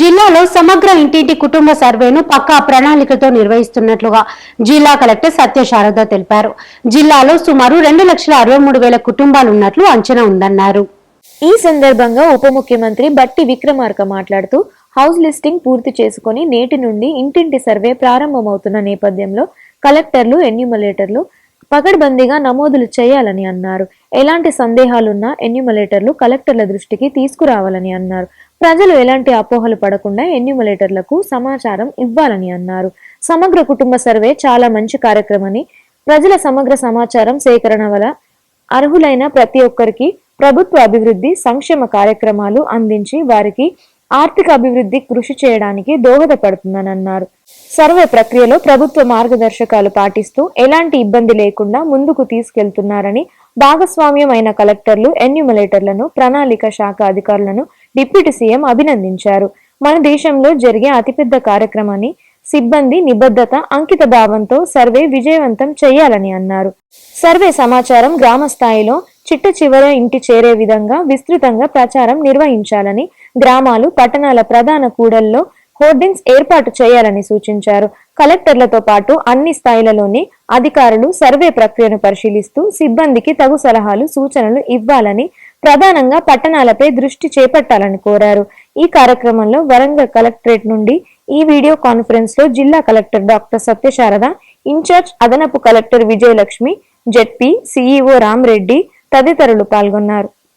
జిల్లాలో సమగ్ర ఇంటింటి కుటుంబ సర్వేను పక్కా ప్రణాళికతో నిర్వహిస్తున్నట్లుగా జిల్లా కలెక్టర్ సత్యశారద తెలిపారు. జిల్లాలో సుమారు రెండు లక్షల అరవై మూడు వేల కుటుంబాలు ఉన్నట్లు అంచనా ఉందన్నారు. ఈ సందర్భంగా ఉప ముఖ్యమంత్రి బట్టి విక్రమార్క మాట్లాడుతూ హౌస్ లిస్టింగ్ పూర్తి చేసుకుని నేటి నుండి ఇంటింటి సర్వే ప్రారంభమవుతున్న నేపథ్యంలో కలెక్టర్లు ఎన్యుమలేటర్లు పకడ్బందీగా నమోదులు చేయాలని అన్నారు. ఎలాంటి సందేహాలున్నా ఎన్యుమలేటర్లు కలెక్టర్ల దృష్టికి తీసుకురావాలని అన్నారు. ప్రజలు ఎలాంటి అపోహలు పడకుండా ఎన్యుమలేటర్లకు సమాచారం ఇవ్వాలని అన్నారు. సమగ్ర కుటుంబ సర్వే చాలా మంచి కార్యక్రమని ప్రజల సమగ్ర సమాచారం సేకరణ వల్ల అర్హులైన ప్రతి ఒక్కరికి ప్రభుత్వ అభివృద్ధి సంక్షేమ కార్యక్రమాలు అందించి వారికి ఆర్థిక అభివృద్ధి కృషి చేయడానికి దోహదపడుతుందని అన్నారు. సర్వే ప్రక్రియలో ప్రభుత్వ మార్గదర్శకాలు పాటిస్తూ ఎలాంటి ఇబ్బంది లేకుండా ముందుకు తీసుకెళ్తున్నారని భాగస్వామ్యమైన కలెక్టర్లు ఎన్యుమలేటర్లను ప్రణాళిక శాఖ అధికారులను డిప్యూటీ సీఎం అభినందించారు. మన దేశంలో జరిగే అతిపెద్ద కార్యక్రమాన్ని సిబ్బంది నిబద్ధత అంకిత భావంతో సర్వే విజయవంతం చేయాలని అన్నారు. సర్వే సమాచారం గ్రామ స్థాయిలో చిట్ట చివర ఇంటి చేరే విధంగా విస్తృతంగా ప్రచారం నిర్వహించాలని గ్రామాలు పట్టణాల ప్రధాన కూడల్లో హోర్డింగ్స్ ఏర్పాటు చేయాలని సూచించారు. కలెక్టర్లతో పాటు అన్ని స్థాయిలలోని అధికారులు సర్వే ప్రక్రియను పరిశీలిస్తూ సిబ్బందికి తగు సలహాలు సూచనలు ఇవ్వాలని ప్రధానంగా పట్టణాలపై దృష్టి చేపట్టాలని కోరారు. ఈ కార్యక్రమంలో వరంగల్ కలెక్టరేట్ నుండి ఈ వీడియో కాన్ఫరెన్స్లో జిల్లా కలెక్టర్ డాక్టర్ సత్యశారద ఇన్ఛార్జ్ అదనపు collector Vijayalakshmi ZP CEO Ramareddy తదితరులు పాల్గొన్నారు.